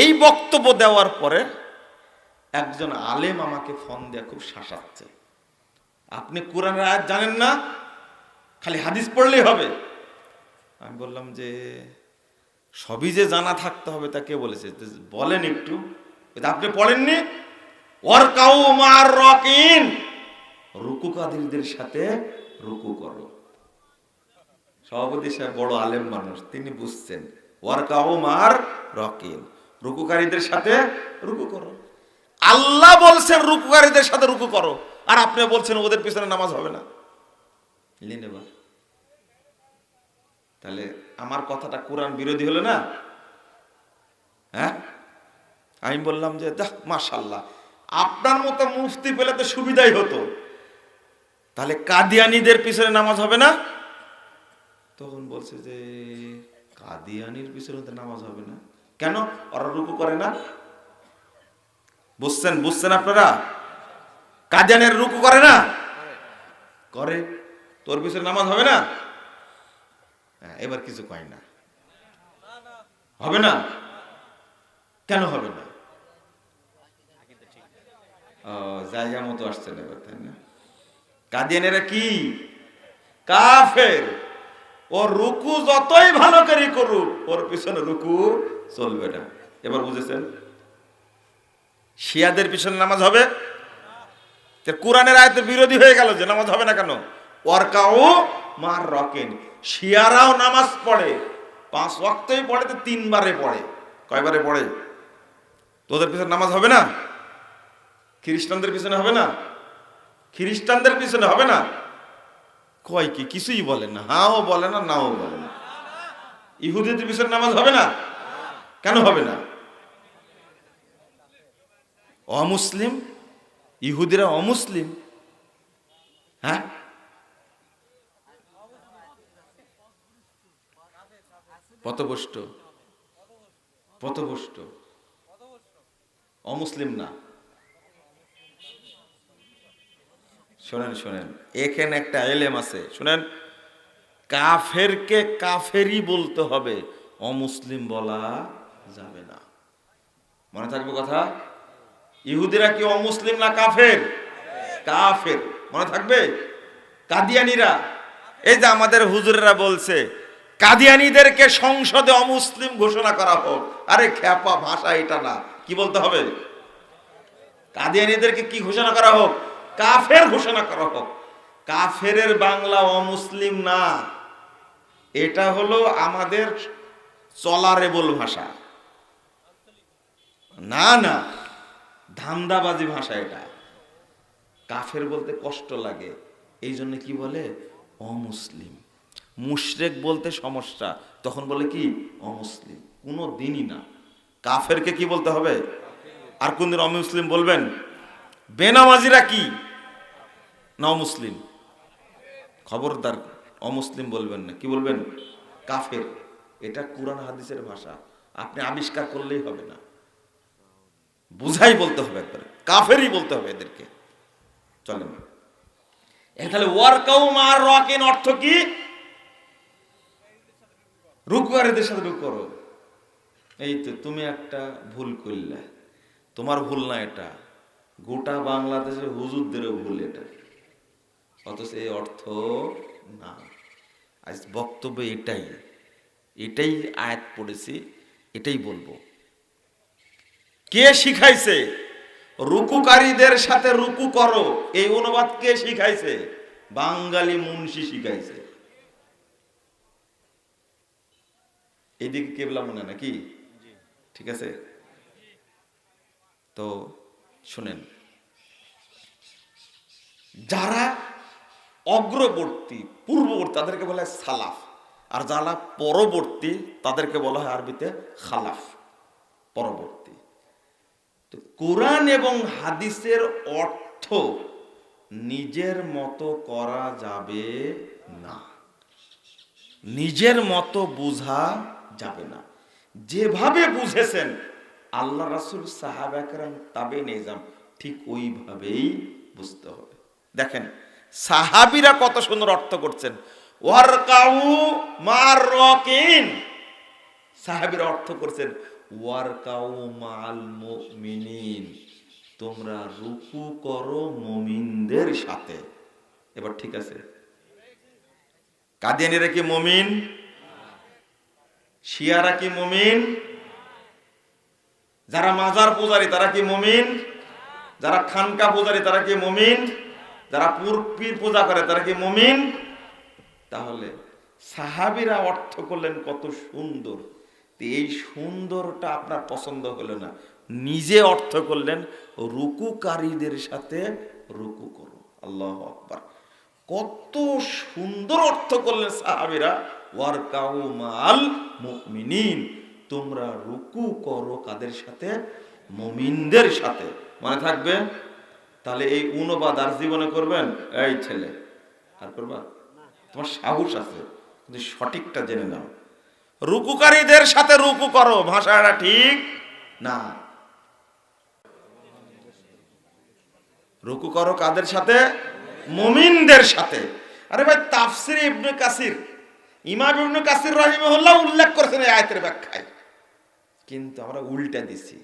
এই বক্তব্য দেওয়ার পরে একজন আলেম আমাকে ফোন দেয়া খুব শাসাচ্ছে। আপনি কোরআনের আয়াত জানেন না? খালি হাদিস পড়লেই হবে। আমি বললাম যে, সবই যে জানা থাকতে হবে তা কে বলেছে? বলেন একটু। আপনি পড়েননি? ওর কাউ মার রকিন রুকু কাদিরদের সাথে রুকু করো। সভাপতি সাহেব বড় আলেম মানুষ, তিনি বুঝছেন। ওয়ার কাউ মার রকিন রুকুকারীদের সাথে রুকু করো। আল্লাহ বলছেন রুকুকারীদের সাথে রুকু করো। আর আপনি বলছেন ওদের পিছনে নামাজ হবে না। তাহলে আমার কথাটা কোরআন বিরোধী হলো না? হ্যাঁ? আমি বললাম যে দেখ মাশাল্লাহ আপনার মতো মুফতি পেলে তো সুবিধাই হতো। তাহলে কাদিয়ানিদের পিছনে নামাজ হবে না? তখন বলছে যে কাদিয়ানির পিছনে তো নামাজ হবে না। কেন? ওরা রুকু করে না? বুঝছেন বুঝছেন আপনারা? কাদিয়ানের রুকু করে না? করে? তোর পিছনে নামাজ হবে না? হ্যাঁ, এবার কিছু কয় না। হবে না? কেন হবে না? জায়গা মতো আসছেন এবার তাই না? কাদিয়ানেরা কি? কাফের। ও রুকু যতই ভালো করে করুক ওর পিছনে রুকু চলবে না এবার বুঝেছেন? শিয়াদের পিছনে নামাজ হবে? কোরআনের আয়তে বিরোধী হয়ে গেল যে নামাজ হবে না কেন? ওয়ারকাও মার রকেন শিয়ারাও নামাজ পড়ে। পাঁচ ওয়াক্তই পড়ে তো তিনবারে পড়ে। কয়বারে পড়ে? তোদের পিছনে নামাজ হবে না? খ্রিস্টানদের পিছনে হবে না? খ্রিস্টানদের পিছনে হবে না? কয় কি? কিছুই বলে না। হাও বলে না, নাও বলে না। ইহুদিদের পিছনে নামাজ হবে না? কেন হবে না? অমুসলিম, ইহুদিরা অমুসলিম হ্যাঁ? পথভ্রষ্ট পথভ্রষ্ট, অমুসলিম না। শোনেন শোনেন, এখানে একটা এলেম আছে। শোনেন, কাফেরকে কাফেরই বলতে হবে, অমুসলিম বলা যাবে না। মনে থাকবে কথা? ইহুদিরা কি অমুসলিম না কাফের? কাফের। মনে থাকবে? কাদিয়ানিরা। এই যে আমাদের হুজুরেরা বলছে, কাদিয়ানিদেরকে সংসদে অমুসলিম ঘোষণা করা হোক। আরে খ্যাপা ভাষা এটা না। কি বলতে হবে? কাদিয়ানিদেরকে কি ঘোষণা করা হোক? কাফের ঘোষণা করা হোক। কাফেরের বাংলা অমুসলিম না। এটা হলো আমাদের চলারেবল ভাষা। না না। ধান্দাবাজি ভাষা এটা। কাফের বলতে কষ্ট লাগে। এই জন্য কি বলে? অমুসলিম। মুশরেক বলতে সমস্যা। তখন বলে কি? অমুসলিম। কোনো দিনই না। কাফেরকে কি বলতে হবে? আর কোনদিন অমুসলিম বলবেন? বেনামাজিরা কি? না, অমুসলিম। খবরদার অমুসলিম বলবেন না। কি বলবেন? কাফের। এটা কোরআন, হাদিসের ভাষা। আপনি আবিষ্কার করলেই হবে না। বুঝাই বলতে হবে একবার। কাফেরই বলতে হবে এদেরকে। চলেন। এ তাহলে ওয়ার্কাউ মার রকেন অর্থ কি? রুকুয়ারিদের সাথে রুক করো। এই তো তুমি একটা ভুল করলে। তোমার ভুল না এটা। গোটা বাংলাদেশের হুজুরদেরও ভুল এটা। অথচ এই অর্থ না। আজ বক্তব্য এটাই। এটাই আয়াত পড়েছি, এটাই বলব। কে শিখাইছে? রুকুকারীদের সাথে রুকু করো। এই অনুবাদ কে শিখাইছে? বাঙালি মুন্সি শিখাইছে। এইদিকে কেবলা মনে নাকি? ঠিক আছে? তো শুনেন, যারা অগ্রবর্তী, পূর্ববর্তী, তাদেরকে বলা হয় সালাফ। আর যারা পরবর্তী, তাদেরকে বলা হয় আরবিতে খালাফ। পরবর্তী। তো কোরআন এবং হাদিসের অর্থ নিজের মতো করা যাবে না। নিজের মতো বোঝা যাবে না। যেভাবে বুঝেছেন, আল্লাহ রাসুল সাহাব একরাম তাবে নিজাম ঠিক ওইভাবেই বুঝতে হবে। দেখেন, সাহাবিরা কত সুন্দর অর্থ করছেন। ওয়ারকাউ মার রকিন সাহাবিরা অর্থ করছেন ওয়ারকাউ মাল মুমিনিন, তোমরা রুকু করো মুমিনদের সাথে। এবার ঠিক আছে। কাদিয়ানিরা কি মুমিন? শিয়ারা কি মুমিন? যারা মাজার পূজারী, তারা কি মমিন? যারা খানকা পূজারী, তারা কি মমিন? যারা পুর, পীর পূজা করে, তারা কি মমিন? তাহলে সাহাবিরা অর্থ করলেন কত সুন্দর। এই সুন্দরটা আপনার পছন্দ হলো না। নিজে অর্থ করলেন, রুকুকারীদের সাথে রুকু করো আল্লাহ আকবার। কত সুন্দর অর্থ করলেন সাহাবিরা, ওয়ারকাউ মাল মুমিনিন। তোমরা রুকু করো কাদের সাথে? মুমিনদের সাথে। মনে থাকবে? তাহলে এই অনুবাদ আর জীবনে করবেন? এই ছেলে। আর করবা? তোমার সাহস আছে। কিন্তু সঠিকটা জেনে নাও। রুকুকারীদের সাথে রুকু করো, ভাষাটা ঠিক না? রুকু করো কাদের সাথে? মুমিনদের সাথে। আরে ভাই, তাফসির ইবনে কাসির, ইমাম ইবনে কাসির রাহিমাহুল্লাহ উল্লেখ করেছেন এই আয়াতের ব্যাখ্যায়। কিন্তু আমরা উল্টা দিছি।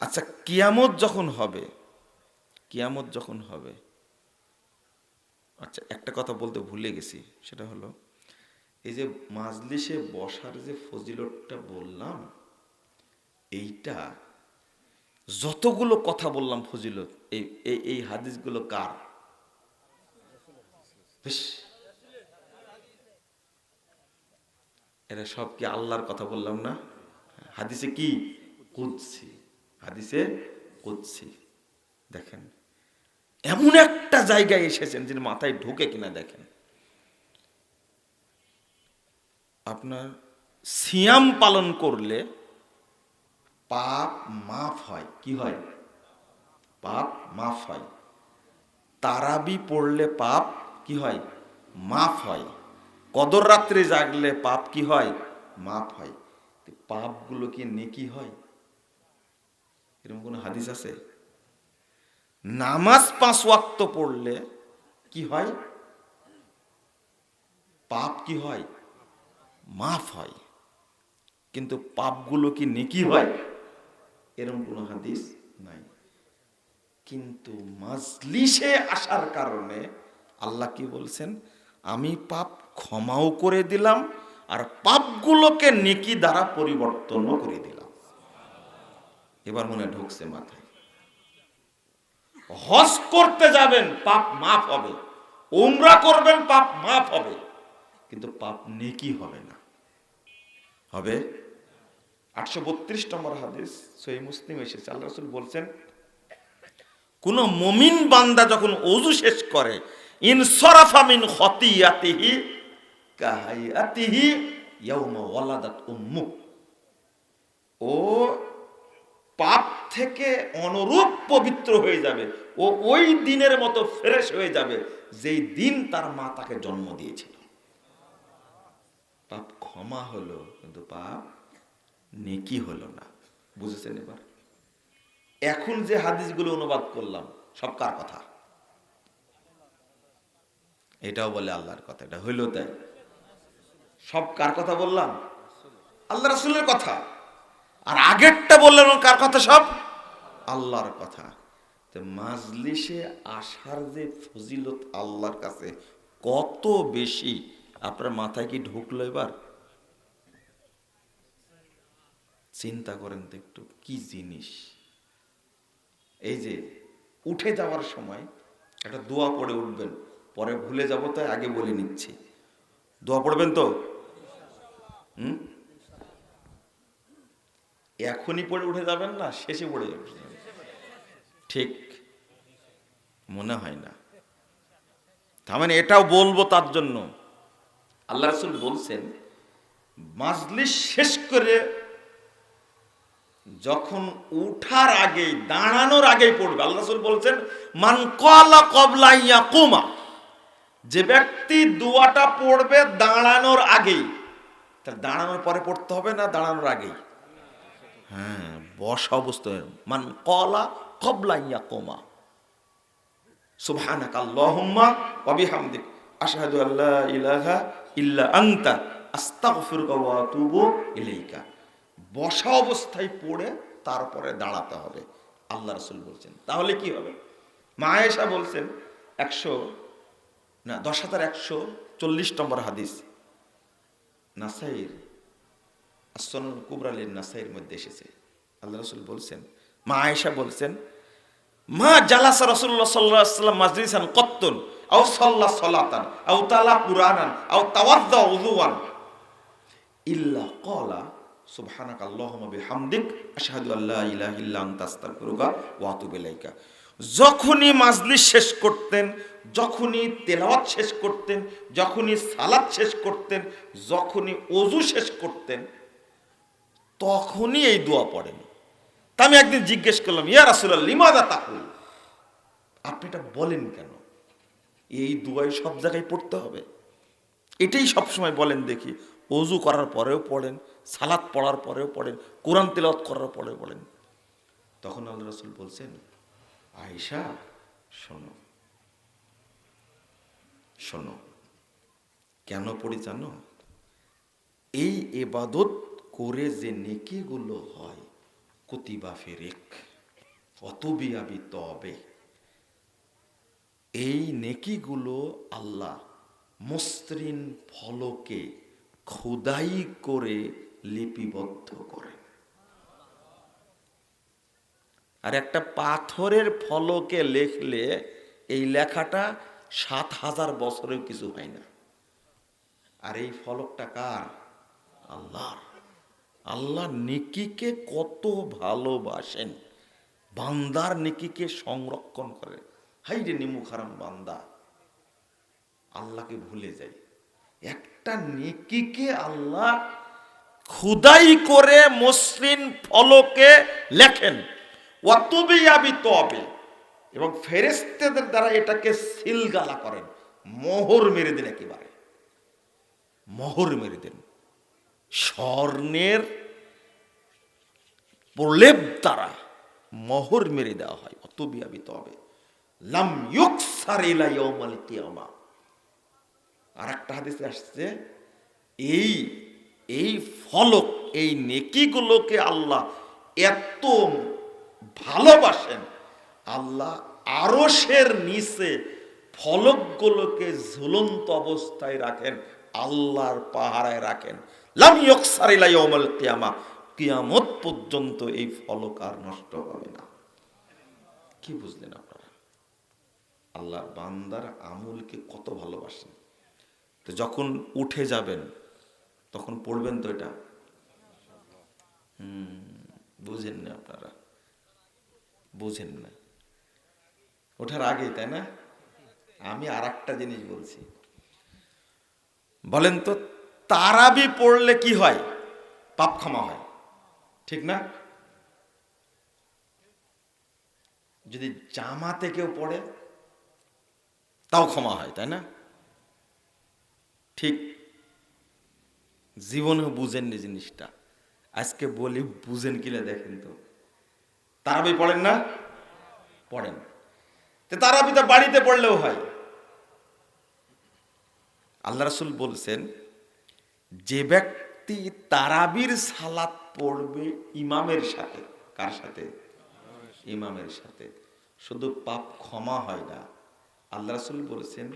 আচ্ছা কিয়ামত যখন হবে, কিয়ামত যখন হবে আচ্ছা একটা কথা বলতে ভুলে গেছি, সেটা হলো এই যে মাজলিসে বসার যে ফজিলতটা বললাম, এইটা যতগুলো কথা বললাম ফজিলত, এই এই হাদিসগুলো কার? এরা সব কি আল্লাহর কথা বললাম না? হাদিসে কি? কুদছি হাদিসে কুদছি দেখেন, এমন একটা জায়গায় এসেছেন যিনি মাথায় ঢুকে কিনা দেখেন। আপনার সিয়াম পালন করলে পাপ মাফ হয়। কি হয়? পাপ মাফ হয়। তারাবি পড়লে পাপ কি হয়? মাফ হয়। কদর রাত্রে জাগলে পাপ কি হয়? মাফ হয়। পাপগুলো কি নেকি হয়? এরকম কোনো হাদিস আছে? নামাজ পাঁচ ওয়াক্ত পড়লে কি হয়? পাপ কি হয়? মাফ হয়। কিন্তু পাপগুলো কি নেকি হয়? এরকম কোনো হাদিস নাই। কিন্তু মাজলিসে আসার কারণে আল্লাহ কি বলছেন? আমি পাপ ক্ষমাও করে দিলাম আর পাপগুলোকে নেকি দ্বারা পরিবর্তনও করে দিলাম। এবার মনে ঢুকছে মাথায়। হজ করতে যাবেন, পাপ মাফ হবে। উমরা করবেন, পাপ মাফ হবে। কিন্তু পাপ নেকি হবে না। হবে? আটশো বত্রিশ নম্বর হাদিস সহি মুসলিম এসেছে। আল্লাহ রসুল বলছেন, কোন মমিন বান্দা যখন অজু শেষ করে ইনসরাফা মিন খতিয়াতিহি কাহাইয়াতিহি ইয়াউমা ওয়ালাদাত উম্মু। ও পাপ থেকে অনুরূপ পবিত্র হয়ে যাবে, ও ওই দিনের মতো ফ্রেশ হয়ে যাবে, যেই দিন তার মা তাকে জন্ম দিয়েছিল পাপ ক্ষমা হলো, কিন্তু পাপ নেকি হলো না। বুঝেছেন এবার? এখন যে হাদিসগুলো অনুবাদ করলাম, সব কার কথা? এটাও বলে আল্লাহর কথা, এটা হইল তাই। সব কার কথা বললাম? আল্লাহ রাসুলের কথা। আর আগেরটা বললেন কার কথা সব? আল্লাহর কথা। মাজলিসে আসার যে ফজিলত আল্লাহর কাছে কত বেশি আপনার মাথায় কি ঢুকলো এবার? চিন্তা করেন তো একটু, কি জিনিস? এই যে উঠে যাওয়ার সময় একটা দোয়া পড়ে উঠবেন, পরে ভুলে যাব তাই আগে বলে নিচ্ছি। দোয়া পড়বেন তো? হুম? এখনই পড়ে উঠে যাবেন না, শেষে পড়ে যাবেন। ঠিক, মনে হয় না। তার মানে এটাও বলব তার জন্য। আল্লাহ রসুল বলছেন, মাজলিস শেষ করে যখন উঠার আগেই, দাঁড়ানোর আগেই পড়বে। আল্লাহ রসুল বলছেন, মান কলা কবলা ইয়াকুমা। যে ব্যক্তি দোয়াটা পড়বে দাঁড়ানোর আগেই, তাহলে দাঁড়ানোর পরে পড়তে হবে না দাঁড়ানোর আগেই? হ্যাঁ বসা অবস্থায়। মান কলা কবলা ইয়াকুমা। সুবহানাক আল্লাহুম্মা ওয়া আশহাদু আল্লা ইলাহা ইল্লা আনতা, আস্তাগফিরুকা ওয়া ইলাইকা। বসা অবস্থায় পড়ে তারপরে দাঁড়াতে হবে, আল্লাহ রসুল বলছেন। তাহলে কি হবে? মা আয়েশা বলছেন, একশো, না, দশ হাজার একশো চল্লিশ নম্বর হাদিস। নাসাইর আসন কুবরালির নাসাইর মধ্যে এসেছে। আল্লাহ রসুল বলছেন, মা আয়েশা বলছেন মা জালাসা রসুল্লাহ সাল্লাহ সাল্লাম মাজলিসান কত্তুন, আও সাল্লাহ সলাতান, আও তালা কুরআনান, আও তাওয়াদ্দা উযুয়ান ইল্লা ক্বালা সুবহানাক আল্লাহুম্মা বিহামদিক, আশহাদু আল্লা ইলাহা ইল্লা আনতা, আস্তাগফিরুকা ওয়া আতুবু ইলাইকা। যখনই মাজলিস শেষ করতেন, যখনই তেলাওয়াত শেষ করতেন, যখনই সালাত শেষ করতেন, যখনই অজু শেষ করতেন, তখনই এই দোয়া পড়েন। তা আমি একদিন জিজ্ঞেস করলাম, ইয়া রাসূলুল্লাহ, লিমাদা আপনি এটা বলেন কেন? এই দোয়াই সব জায়গায় পড়তে হবে। এটাই সবসময় বলেন দেখি। অজু করার পরেও পড়েন, সালাত পড়ার পরেও পড়েন, কোরআন তেলাওয়াত করার পরেও পড়েন। তখন আল্লাহ রসুল বলছেন, আয়েশা, শোনো শোনো, কেন পড়ি জানো? এই এবাদত করে যে নেকিগুলো হয় কুতিবা ফেরেক, অতবিয়াবি তবে। এই নেকিগুলো আল্লাহ মসৃণ ফলকে খোদাই করে লিপিবদ্ধ করেন। আর একটা পাথরের ফলকে লেখলে এই লেখাটা সাত হাজার বছরেও কিছু হয় না। আর এই ফলকটা কার? আল্লাহর। আল্লাহ নেকিকে কত ভালোবাসেন। বান্দার নেকিকে সংরক্ষণ করে। হাই রে নিমু খারাম বান্দা। আল্লাহকে ভুলে যাই। একটা নেকিকে আল্লাহ খুদাই করে মসৃণ ফলকে লেখেন তবে এবং ফেরেস্তেদের দ্বারা এটাকে সিলগালা করেন। মোহর মেরে দেন একেবারে। মোহর মেরে দেন। স্বর্ণের প্রলেপ দ্বারা মোহর মেরে দেওয়া হয়। অতবিয়াবি তবে লাম ইউকসার ইলা কিয়ামা। আর একটা হাদিসে আসছে, এই এই ফলক, এই নেকিগুলোকে আল্লাহ এত ভালোবাসেন, আল্লাহ আরশের নিচে ফলকগুলোকে ঝুলন্ত অবস্থায় রাখেন, আল্লাহর পাহারায় রাখেন। লাম ইয়কসারিলা ইয়াউমাল কিয়ামা। কিয়ামত পর্যন্ত এই ফলক আর নষ্ট হবে না। কি বুঝলেন আপনারা? আল্লাহর বান্দার আমুলকে কত ভালোবাসেন। তো যখন উঠে যাবেন, তখন পড়বেন তো এটা? বুঝেন না আপনারা। বুঝেন না। ওঠার আগে, তাই না? আমি আর একটা জিনিস বলছি। বলেন তো তারাবি পড়লে কি হয়? পাপ ক্ষমা হয়। ঠিক না? যদি জামাতে কেউ পড়ে, তাও ক্ষমা হয়, তাই না? ঠিক জীবনেও বুঝেননি জিনিসটা। আজকে বলি বুঝেন কিনা দেখেন তো। তারাবি পড়েন না? পড়েন। তারাবি তো বাড়িতে পড়লেও হয়। আল্লাহ রাসুল বলছেন যে ব্যক্তি তারাবির সালাত পড়বে ইমামের সাথে, কার সাথে? ইমামের সাথে। শুধু পাপ ক্ষমা হয় না, আল্লাহ রাসুল বলেছেন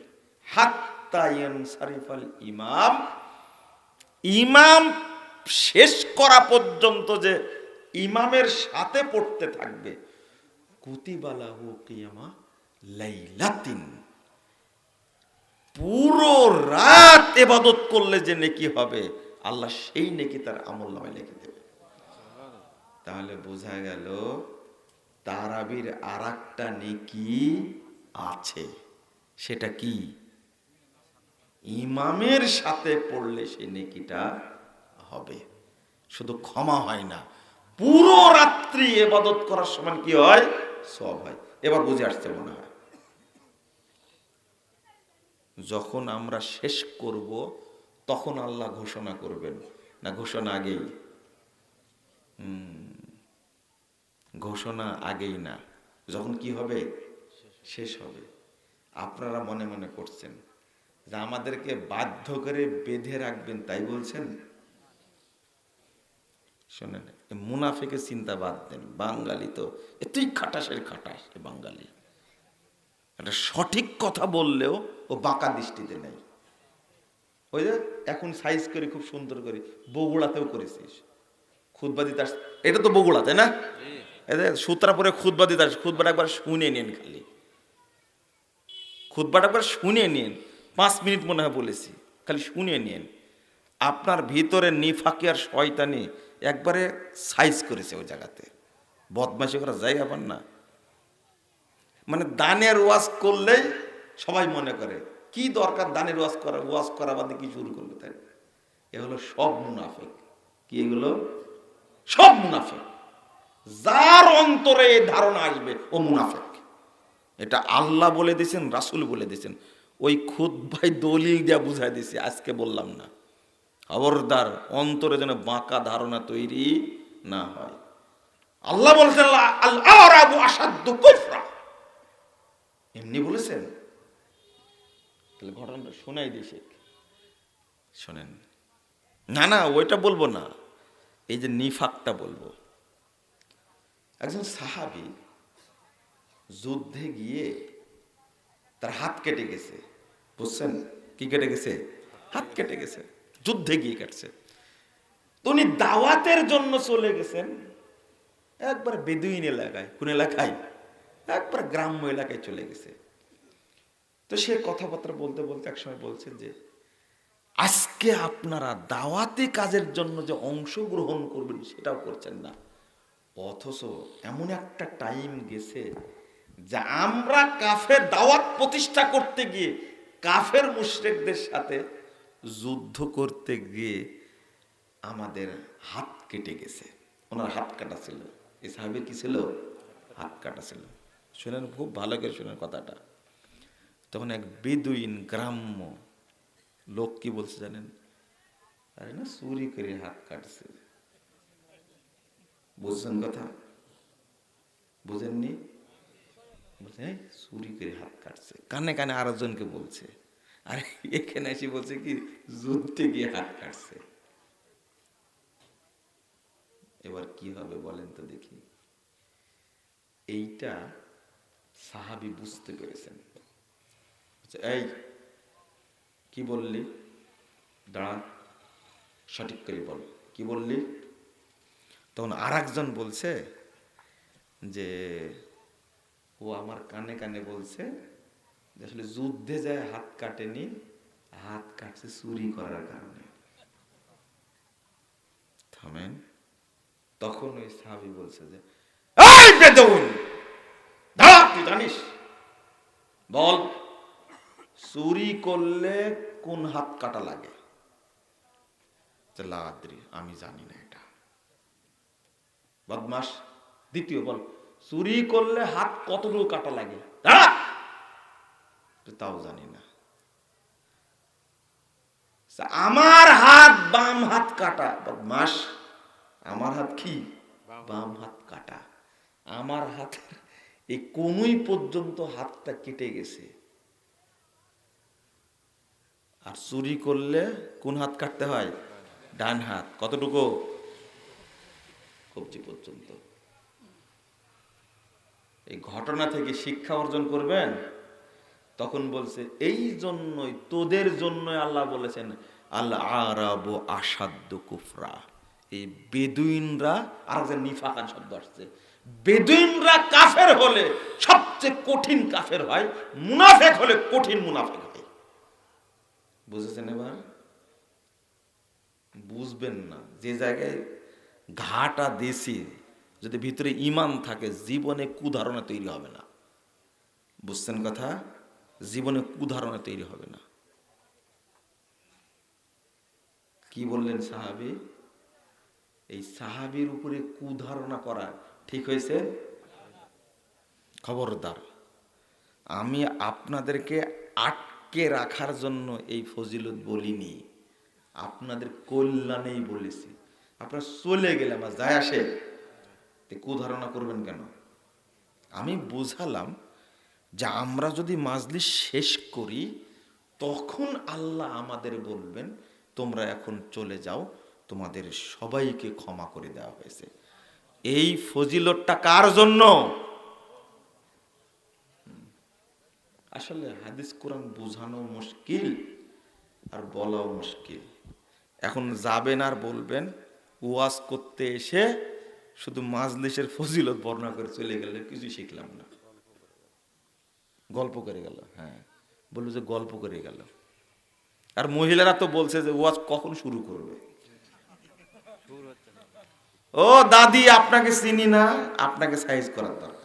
হাত্তায়ন সারিফাল ইমাম। ইমাম শেষ করা পর্যন্ত যে ইমামের সাথে পড়তে থাকবে। কুতিবালাহু কিয়ামা লাইলাতিন। পুরো রাত এবাদত করলে যে নেকি হবে, আল্লাহ সেই নেকি তার আমল নামে লিখে দেবে। তাহলে বোঝা গেল, তারাবির আর একটা নেকি আছে, সেটা কি? ইমামের সাথে পড়লে সে নেকিটা হবে। শুধু ক্ষমা হয় না, পুরো রাত্রি এবাদত করার সময় কি হয়? সব হয়। এবার বুঝে আসছে মনে হয়। যখন আমরা শেষ করব, তখন আল্লাহ ঘোষণা করবেন। না, ঘোষণা আগেই। ঘোষণা আগেই না। যখন কি হবে? শেষ হবে। আপনারা মনে মনে করছেন যে আমাদেরকে বাধ্য করে বেঁধে রাখবেন, তাই বলছেন? শোনেন মুনাফেকে চিন্তা বাদ দেন। বাঙালি তো, এতই খাটাসের খাটাস বাঙালি। একটা সঠিক কথা বললেও ও বাঁকা দৃষ্টিতে নেই। ওই যে এখন সাইজ করে খুব সুন্দর করে বগুড়াতেও করেছিস। খুদবা দিতে আস- এটা তো বগুড়া তাই না? এদের সুতরা পরে খুদবা দিতে আস খুদবাটা একবার শুনে নিন খালি। খুদবাটা একবার শুনে নিন। পাঁচ মিনিট মনে হয় বলেছি খালি শুনে নিন। আপনার ভিতরে নিফাকি আর শয়তানি একবারে সাইজ করেছে ওই জায়গাতে। বদমাশি করার জায়গা পান না। মানে দানের ওয়াজ করলেই সবাই মনে করে। কি দরকার দানের ওয়াজ করা ওয়াজ করা বাদে কি শুরু করবে তাই এগুলো সব মুনাফেক। কি এগুলো? সব মুনাফেক। যার অন্তরে এই ধারণা আসবে, ও মুনাফেক। এটা আল্লাহ বলে দিয়েছেন, রাসুল বলে দিয়েছেন। ওই খুদ ভাই দলিল দিয়া বুঝাই দিছি আজকে বললাম না। খবরদার, অন্তরে যেন বাঁকা ধারণা তৈরি না হয়। আল্লাহ বলছেন আল্লাহ কুফরা এমনি বলেছেন? তাহলে ঘটনাটা শোনাই দিই শেখ। শোনেন। না না ওইটা বলব না। এই যে নিফাকটা বলব। একজন সাহাবি যুদ্ধে গিয়ে তার হাত কেটে গেছে। বুঝছেন? কি কেটে গেছে? হাত কেটে গেছে। যুদ্ধে গিয়ে কাটছে। তো উনি দাওয়াতের জন্য চলে গেছেন। একবার বেদুইন এলাকায়। কোন এলাকায়? একবার গ্রাম্য এলাকায় চলে গেছে। তো সে কথাবার্তা বলতে বলতে একসময় বলছেন যে, আজকে আপনারা দাওয়াতি কাজের জন্য যে অংশগ্রহণ করবেন সেটাও করছেন না। অথচ এমন একটা টাইম গেছে যে আমরা কাফের দাওয়াত প্রতিষ্ঠা করতে গিয়ে, কাফের মুশরেকদের সাথে যুদ্ধ করতে গিয়ে আমাদের হাত কেটে গেছে। ওনার হাত কাটা ছিল। এই সাহেবের কি ছিল? হাত কাটা ছিল। শুনেন, খুব ভালো করে শুনেন কথাটা। তখন এক বেদুইন গ্রাম্য লোক কি বলছে জানেন? আরে না, চুরি করে হাত কাটছে। বুঝছেন কথা? বুঝেননি? বলছে চুরি করে হাত কাটছে। কানে কানে আরেকজনকে বলছে। আর, এখানে এসে বলছে কি, যুদ্ধে গিয়ে হাত কাটছে। এবার কি হবে বলেন তো দেখি। এইটা সাহাবি বুঝতে পেরেছেন। বলছে, এই কি বললি? দাঁড়া সঠিক করে বল। কি বললি? তখন আর বলছে যে ও আমার কানে কানে বলছে যে আসলে যুদ্ধে যায় হাত কাটেনি হাত কাটছে চুরি করার কারণে। থামেন। তখন ওই সাহাবি বলছে যে তুই জানিস? বল। চুরি করলে কোন হাত কাটা লাগে? লাদ্রি আমি জানি না এটা। বদমাস দ্বিতীয় বল চুরি করলে হাত কতটুকু কাটা লাগে? তাও জানি না। আমার হাত বাম হাত কাটা বদমাস আমার হাত কি? বাম। হাত কাটা। আমার হাত এই কোনুই পর্যন্ত হাতটা কেটে গেছে। আর চুরি করলে কোন হাত কাটতে হয়? ডান হাত। কতটুকু? কবজি পর্যন্ত। এই ঘটনা থেকে শিক্ষা অর্জন করবেন? তখন বলছে, এই জন্যই, তোদের জন্যই আল্লাহ বলেছেন আল্লাহ আরব আসাদ্য কুফরা। এই বেদুইনরা আর নিফাকান শব্দ আসছে। বেদুইনরা কাফের হলে সবচেয়ে কঠিন কাফের হয়, মুনাফেক হলে কঠিন মুনাফেক হয়। বুঝেছেন এবার? বুঝবেন না। যে জায়গায় ঘাটা দেশি, যদি ভিতরে ইমান থাকে, জীবনে কুধারণা তৈরি হবে না। বুঝছেন কথা? জীবনে কুধারণা তৈরি হবে না। কি বললেন সাহাবি? এই সাহাবির উপরে কুধারণা করা ঠিক হয়েছে? খবরদার। আমি আপনাদেরকে আটকে রাখার জন্য এই ফজিলত বলিনি। আপনাদের কল্যাণেই বলেছি। আপনারা চলে গেলে আমার যায় আসে। কুধারণা করবেন কেন? আমি বুঝালাম যে আমরা যদি মাজলিস শেষ করি, তখন আল্লাহ আমাদের বলবেন, তোমরা এখন চলে যাও, তোমাদের সবাইকে ক্ষমা করে দেওয়া হয়েছে। এই ফজিলতটা কার জন্য? আসলে হাদিস কোরআন বোঝানো মুশকিল আর বলাও মুশকিল। এখন যাবেন আর বলবেন, ওয়াজ করতে এসে শুধু মাজলিসের ফজিলত বর্ণনা করে চলে গেলে কিছুই শিখলাম না। গল্প করে গেল হ্যাঁ। বলল যে গল্প করে গেল। আর মহিলারা তো বলছে যে ওয়াজ কখন শুরু করবে? ও দাদি আপনাকে চিনি না আপনাকে সাইজ করার দরকার।